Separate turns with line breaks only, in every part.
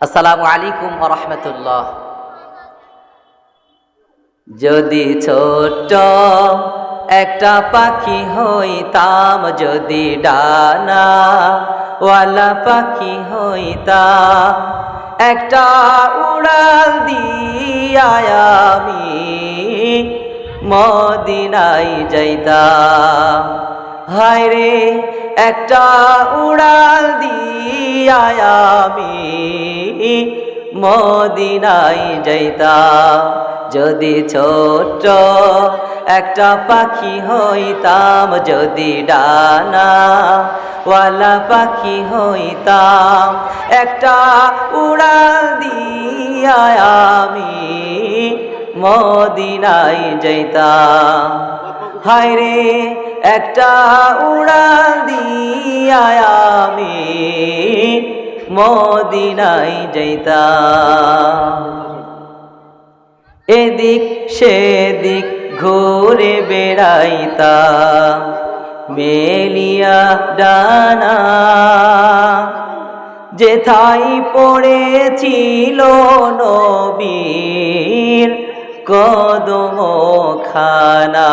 আসসালামু আলাইকুম রহমতুল্লাহ। যদি ছোট্ট একটা পাখি হইতাম, যদি ডানা ওয়ালা পাখি হইতাম, একটা উড়াল দিয়ায়ামি মদিনাই যাইতাম। হায় রে, একটা উড়াল দিয়ায় আমি মদিনাই যাইতাম। যদি ছোট একটা পাখি হইতাম, যদি ডানা ওয়ালা পাখি হইতাম, একটা উড়াল দিয়া আমি মদিনাই যাইতাম। হায় রে একটা উড়াল দিয়া আমি মদিনাই যাইতাম। এদিক সেদিক ঘুরে বেড়াইতাম, মেলিয়া ডানা যেথাই পড়েছিল নবীর কদম খানা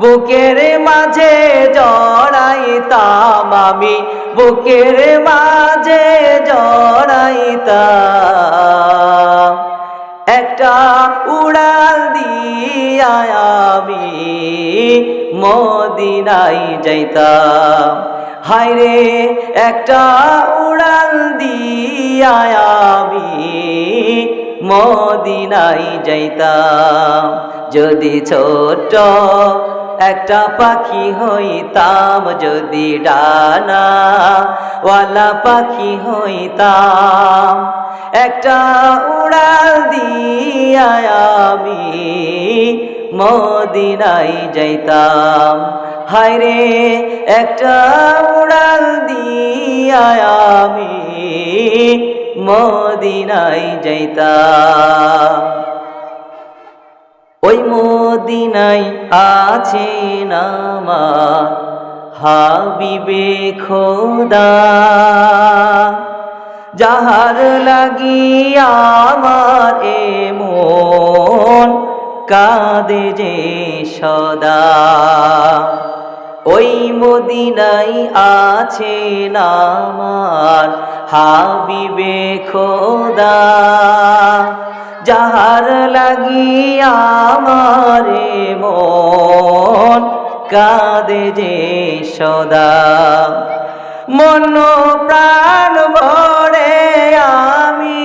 বুকের মাঝে জড়াইতাম আমি, বুকের মাঝে জড়াইতাম। একটা উড়াল দিয়া আমি মদিনাই যাইতাম। হায় রে একটা উড়াল দিয়া আমি মদিনাই যাইতাম। যদি ছোট একটা পাখি হইতাম যদি ডানা, ওয়ালা পাখি হইতাম। একটা উড়াল দিয়া আমি মদিনাই যাইতাম। হায় রে একটা উড়াল দিয়া আমি মদিনাই যাইতাম। ওই মদিনাই আছে নামা হাবিবে খোদা। যাহার লাগি আমার এ মন কাঁদে যে সদা। ওই মদিনাই আছে নামার হাবিবে খোদা। যাহার লাগি আমারে মন কাঁদে যে সদা। মন প্রাণ ভরে আমি,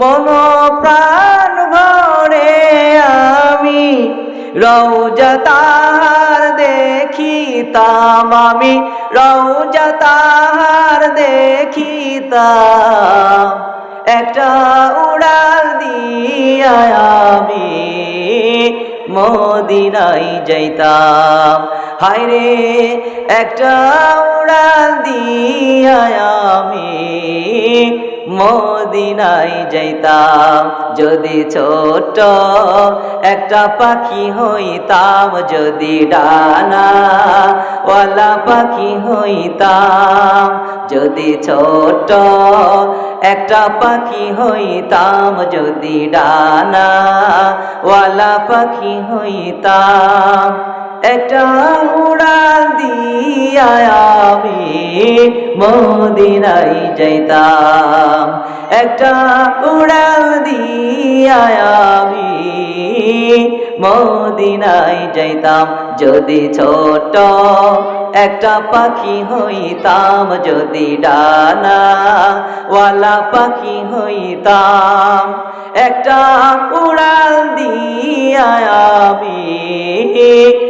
মন প্রাণ ভরে আমি রৌজা তাহার দেখিতাম আমি রৌজা তাহার দেখিতাম। একটা উড়াল দিয়া আমি মদিনাই যাইতাম। হায় রে একটা উড়াল দিয়া আমি মদিনাই যাইতাম। যদি ছোট একটা পাখি হইতাম, যদি ডানা ওয়ালা পাখি হইতাম। যদি ছোট একটা পাখি হইতাম, যদি ডানা ওয়ালা পাখি হইতাম। একটা উড়াল দিয়া আমি মদিনাই যাইতাম। একটা উড়াল দিয়া আমি মদিনাই যাইতাম। যদি ছোট একটা পাখি হইতাম, যদি ডানা ওয়ালা পাখি হইতাম। একটা উড়াল দিয়া আমি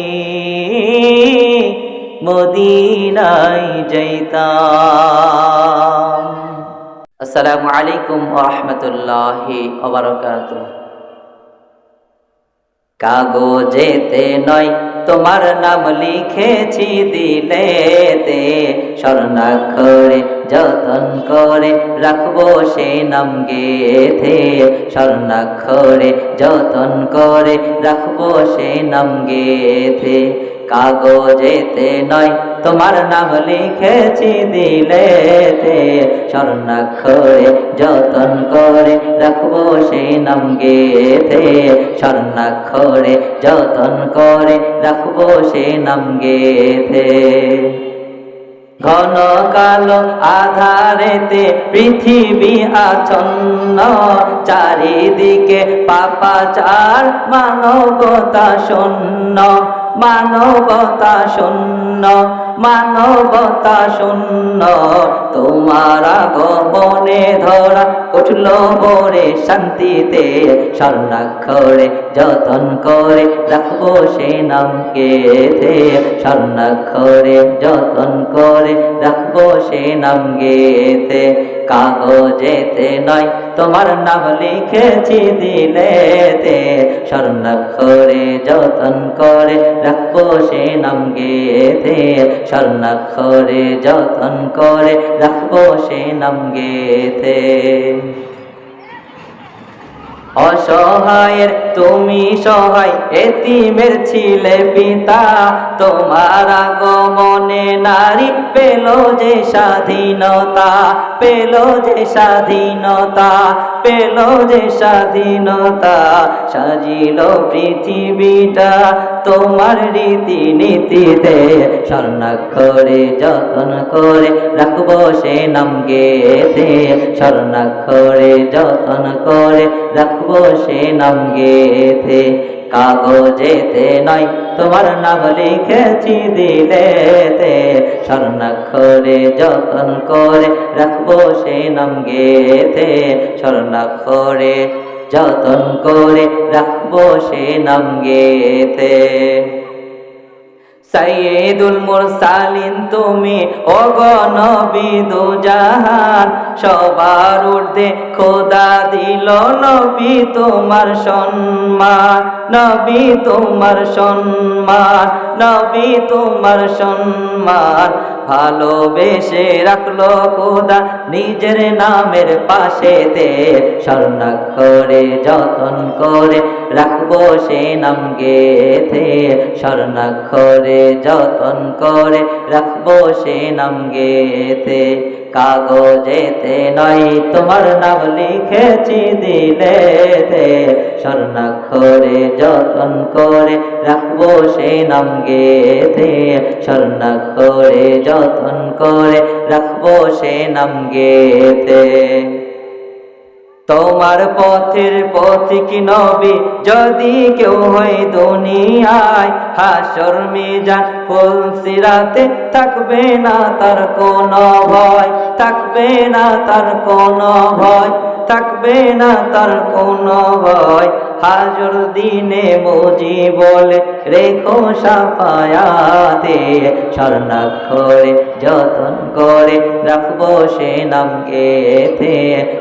মদিনায় যাইতাম। আসসালামু আলাইকুম কাগজেতে নয়, তোমার নাম লিখেছি দিলেতে। স্বর্ণাক্ষরে যতন করে রাখব সে নাম গেথে। স্বর্ণাক্ষরে যতন করে রাখব সে নাম গেথে। কাগজেতে নয়, তোমার নাম লিখেছি দিলেতে স্বর্ণাক্ষরে যতন করে রাখব সে নাম গেথে স্বর্ণাক্ষরে যতন করে রাখব সে নাম গেতে ঘন কালো আধারেতে পৃথিবী আচ্ছন্ন, চারিদিকে পাপাচার মানবতা শূন্য। মানবতা শূন্য মানবতা শূন্য। তোমার আগমনে ধরা উঠল বরে শান্তিতে, স্বর্ণাক্ষরে যতন করে রাখব সে নাম গেথে স্বর্ণাক্ষরে যতন করে রাখব সে নাম গেথে কাগজেতে নয়। তোমার নাম লিখেছি দিলেতে স্বর্ণাক্ষরে যতন করে রাখব সে নাম গেথে স্বর্ণাক্ষরে যতন করে রাখব সে নাম গেথে অসহায়ের, তুমি সহায় এতিমের ছিলে পিতা। তোমার আগমনে নারী পেল যে স্বাধীনতা, পেল যে স্বাধীনতা, পেল যে স্বাধীনতা। সাজিল পৃথিবীটা তোমার রীতি নীতিতে স্বর্ণাক্ষরে যতন করে রাখব সে নাম গেতে স্বর্ণাক্ষরে যতন করে রাখব সে নাম গেতে কাগজেতে নয়, তোমার নাম লিখেছি দিলেতে। স্বর্ণাক্ষরে যতন করে রাখব সে নাম গেতে স্বর্ণাক্ষরে যতন করে রাখব সে নাম গেতে সাইয়েদুল মুরসালিন তুমি অগণবী দু জাহান সবার ঊর্ধ্বে খোদা দিল নবী তোমার সম্মান, নবী তোমার সম্মান, নবী তোমার সম্মান। ভালোবেসে রাখল খোদা নিজের নামের পাশেতে। স্বর্ণাক্ষরে যতন করে রাখব সে নাম গেথে। স্বর্ণাক্ষরে যতন করে রাখব সে নাম গেথে। কাগজেতে নয়, তোমার নাম লিখেছি দিলেতে। স্বর্ণাক্ষরে যতন করে রাখব সে নাম গেতে স্বর্ণাক্ষরে যতন করে রাখব সে নাম গেথে তোমার পথের পথিক নবী? যদি কেউ হয় দুনিয়ায়, হাসর, মিজান, ফুল, সিরাতে থাকবে না তার কোনো ভয়, থাকবে না তার কোনো ভয়। থাকবে না তার কোনো ভয়। হাজর দিনে মজি বলে, রেখো সাফায়াতে, স্বর্ণাক্ষরে যতন করে, রাখব সে নাম গেথে।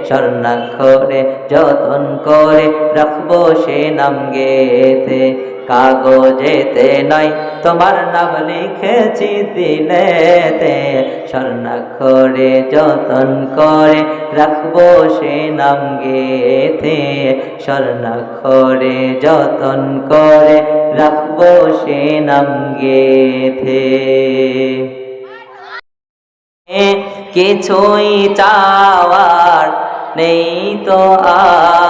স্বর্ণাক্ষরে যতন করে, রাখব সে নাম গেথে। কাগজেতে নয়, তোমার নাম লিখেছি দিলেতে স্বর্ণাক্ষরে যতন করে রাখব সে নাম গেথে। স্বর্ণাক্ষরে যতন করে রাখব সে নাম গেথে। কিছুই চাওয়ার নেই তো আর।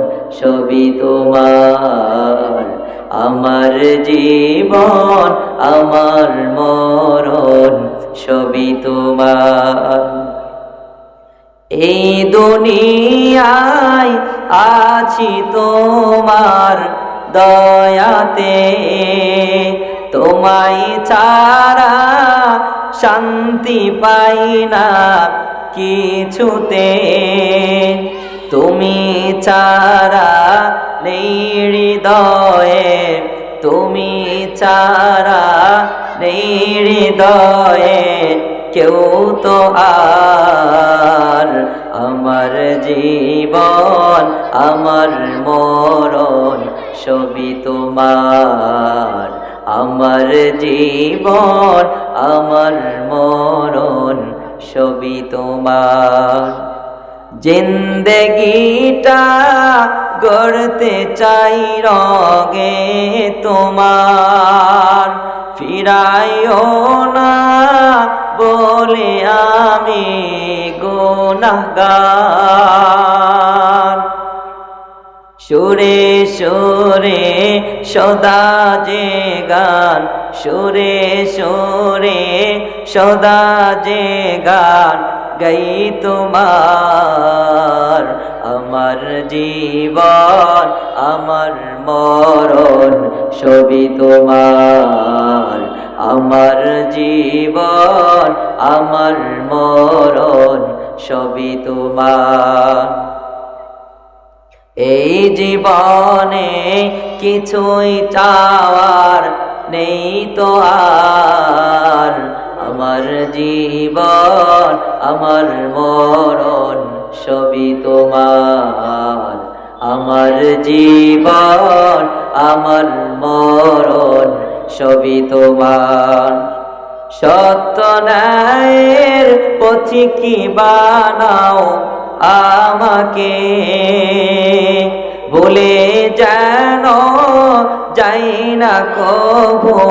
সবই তোমার। আমার জীবন, আমার মরণ সবই তোমার। এই দুনিয়ায় আছি তোমার দয়াতে। তোমায় ছাড়া শান্তি পাই না কিছুতে। তুমি চারা নেই হৃদয়ে, তুমি চারা নেই হৃদয়ে, কেউ তো আর আমার জীবন, আমার মরণ সবই তোমার। আমার জীবন, আমার মরণ সবই তোমার। জিন্দগিটা গড়তে চাই রগে তোমার। ফিরাইও না বলে আমি গুনাহগার। সুরে সুরে সদা যে গান, সুরে সুরে সদা যে গান। গাই তোমার, আমার জীবন, আমার মরণ, সবই তোমার। আমার জীবন, আমার মরণ, সবই তোমার। এই জীবনে কিছুই চাওয়ার নেই তো আর। আমার জীবন, আমার মরণ, সবই তোমার। আমার জীবন, আমার মরণ, সবই তোমার। সত্য ন্যায়ের পথিকি বানাও আমাকে? বলে যেন যাই না কভো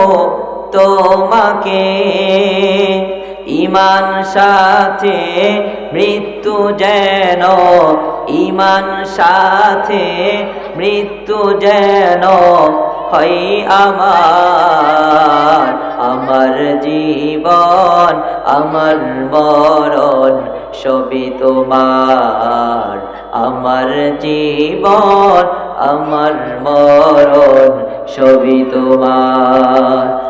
তোমাকে। ইমান সাথে মৃত্যু যেন, ইমান সাথে মৃত্যু যেন হয় আমার। আমার জীবন, আমার মরণ সবই তোমার। আমার জীবন, আমার মরণ সবই তোমার।